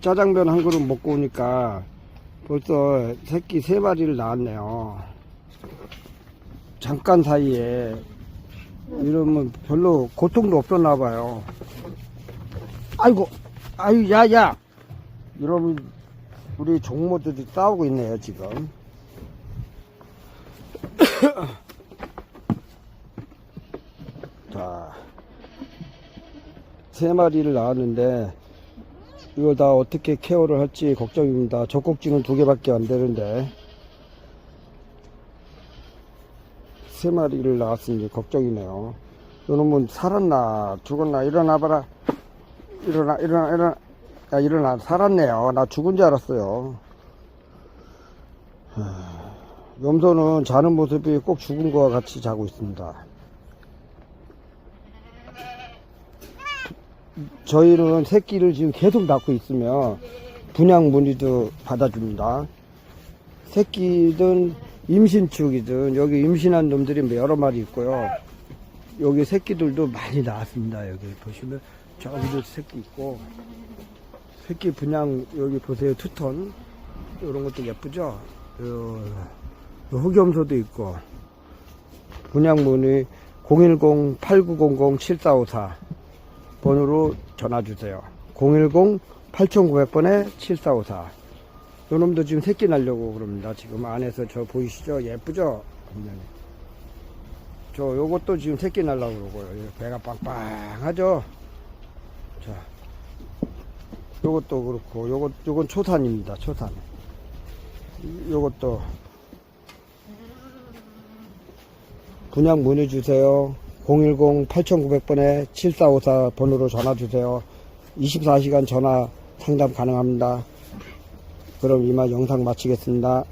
짜장면 한 그릇 먹고 오니까 벌써 새끼 세 마리를 낳았네요. 잠깐 사이에 이러면 별로 고통도 없었나 봐요. 아이고, 아유, 야, 야! 여러분, 우리 종모들이 싸우고 있네요, 지금. 자, 세 마리를 낳았는데, 이걸 다 어떻게 케어를 할지 걱정입니다. 젖꼭지는 두 개밖에 안 되는데, 세 마리를 낳았으니 걱정이네요. 요놈은 살았나, 죽었나, 일어나봐라. 일어나, 일어나, 일어나. 야, 일어나. 살았네요. 나 죽은 줄 알았어요. 하, 염소는 자는 모습이 꼭 죽은 것과 같이 자고 있습니다. 저희는 새끼를 지금 계속 낳고 있으며 분양 문의도 받아줍니다. 새끼든 임신축이든 여기 임신한 놈들이 여러 마리 있고요. 여기 새끼들도 많이 나왔습니다. 여기 보시면 저기도 새끼 있고 새끼 분양 여기 보세요 투톤 이런 것도 예쁘죠. 흑염소도 있고 분양 문의 010-8900-7454 번호로 전화 주세요. 010-8900번에 7454. 요 놈도 지금 새끼 날려고 그럽니다. 지금 안에서 저 보이시죠? 예쁘죠? 분명히. 저 요것도 지금 새끼 날라고 그러고요. 배가 빵빵하죠? 자. 요것도 그렇고, 요것, 요건 초산입니다. 초산. 요것도. 분양 문의 주세요. 010-8900번에 7454 번호로 전화 주세요. 24시간 전화 상담 가능합니다. 그럼 이만 영상 마치겠습니다.